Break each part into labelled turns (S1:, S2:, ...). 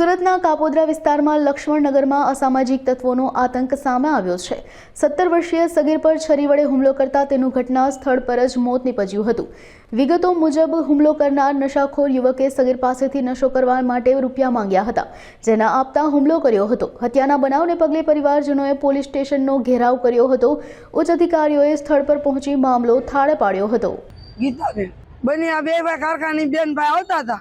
S1: સુરતના કાપોદ્રા વિસ્તારમાં લક્ષ્મણનગરમાં અસામાજિક તત્વોનો આતંક સામે આવ્યો છે. સત્તર વર્ષીય સગીર પર છરી વડે હુમલો કરતા તેનું ઘટના સ્થળ પર જ મોત નીપજ્યું હતું. વિગતો મુજબ હુમલો કરનાર નશાખોર યુવકે સગીર પાસેથી નશો કરવા માટે રૂપિયા માંગ્યા હતા, જેના આપતા હુમલો કર્યો હતો. હત્યાના બનાવને પગલે પરિવારજનોએ પોલીસ સ્ટેશનનો ઘેરાવ કર્યો હતો. ઉચ્ચ અધિકારીઓએ સ્થળ પર પહોંચી મામલો થાળે પાડ્યો હતો.
S2: ગીતાબેન બની બે કારખાની બેન ભાઈ આવતા હતા.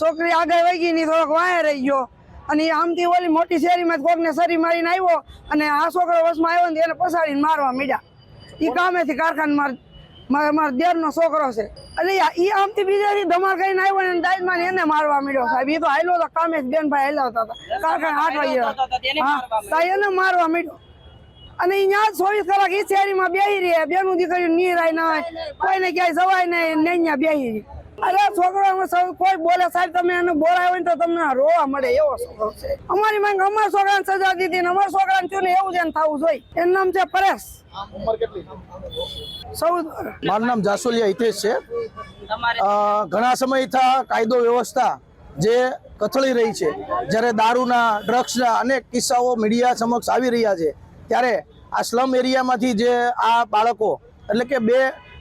S2: છોકરી આગળ વહી ગઈ ની થોડોક વાયા રહી ગયો. અને આમથી ઓલી મોટી શેરીમાં કોકને સરી મારીને આવ્યો અને આ છોકરો વસમાં આવ્યો ને એને પસાડીને મારવા મીડ્યા. ઈ કામેથી કારખાને માર મારા મારા દેરનો છોકરો છે. એટલે ઈ આમથી બીજાથી ધમાલ કરીને આવ્યો ને દાજમાં એને મારવા મીડ્યો સાહેબ. ઈ તો હાલ્યો હતો કામે બેન ભાઈ હાલ્યા હતા કારખાને આઠ વાગે હા એને મારવા મીડ્યો. અને અહીંયા ચોવીસ કલાક ઈ શેરીમાં બેહી રહી. બેનું દીકરી નીરાય ના હોય કોઈને ક્યાંય જવાય નહીં ને અહીંયા બેહી રહી. અરે છોકરો સૌ કોઈ બોલે સાહેબ તમે એને ને તો તમને રોવા મળે એવો છોકરો છે. અમારી માંગ અમારા છોકરાને સજા દીધી ને અમારા છોકરાને થયું ને એવું જ એને થવું જોઈએ. એનું નામ છે પરેશ. ચૌદ.
S3: મારું નામ જાસોલિયા હિતેશ છે. ઘણા સમયથી કાયદો વ્યવસ્થા જે કથળી રહી છે જ્યારે દારૂના ડ્રગ્સના અનેક કિસ્સાઓ મીડિયા સમક્ષ આવી રહ્યા છે ત્યારે આ સ્લમ એરિયામાંથી જે આ બાળકો એટલે કે બે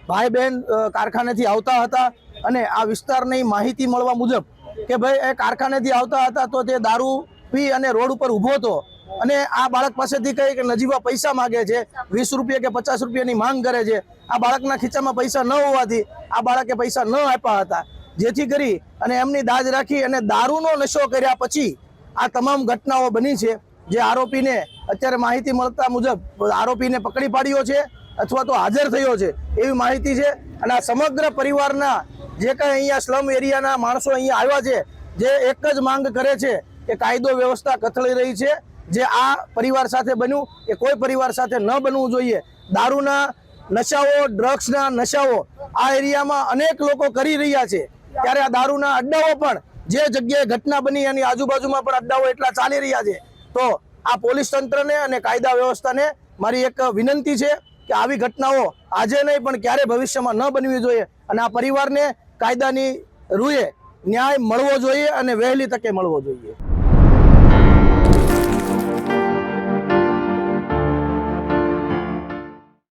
S3: ભાઈ બહેન કારખાનેથી આવતા હતા અને આ વિસ્તારની માહિતી મળવા મુજબ કે ભાઈ, એ કારખાનેથી આવતા હતા તો તે દારૂ પી અને રોડ ઉપર ઊભો હતો. અને આ બાળક પાસેથી કહે કે નજીવા પૈસા માગે છે, વીસ રૂપિયા કે પચાસ રૂપિયાની માંગ કરે છે. આ બાળકના ખીચામાં પૈસા ન હોવાથી આ બાળકે પૈસા ન આપ્યા હતા. જેથી કરી અને એમની દાજ રાખી અને દારૂનો નશો કર્યા પછી આ તમામ ઘટનાઓ બની છે. જે આરોપીને અત્યારે માહિતી મળતા મુજબ આરોપીને પકડી પાડ્યો છે અથવા તો હાજર થયો છે એવી માહિતી છે. અને આ સમગ્ર પરિવારના જે કાંઈ અહીંયા સ્લમ એરિયાના માણસો અહીંયા આવ્યા છે, જે એક જ માંગ કરે છે કે કાયદો વ્યવસ્થા કથળી રહી છે, જે આ પરિવાર સાથે બન્યું, એ કોઈ પરિવાર સાથે ન બનવું જોઈએ. દારૂના નશાઓ ડ્રગ્સના નશાઓ આ એરિયામાં અનેક લોકો કરી રહ્યા છે. ત્યારે આ દારૂના અડ્ડાઓ પણ જે જગ્યાએ ઘટના બની એની આજુબાજુમાં પણ અડ્ડાઓ એટલા ચાલી રહ્યા છે. તો આ પોલીસ તંત્રને અને કાયદા વ્યવસ્થાને મારી એક વિનંતી છે કે આવી ઘટનાઓ આજે નહીં પણ ક્યારે ભવિષ્યમાં ન બનવી જોઈએ. અને આ પરિવારને કાયદાની રૂએ ન્યાય મળવો જોઈએ અને વહેલી તકે મળવો જોઈએ.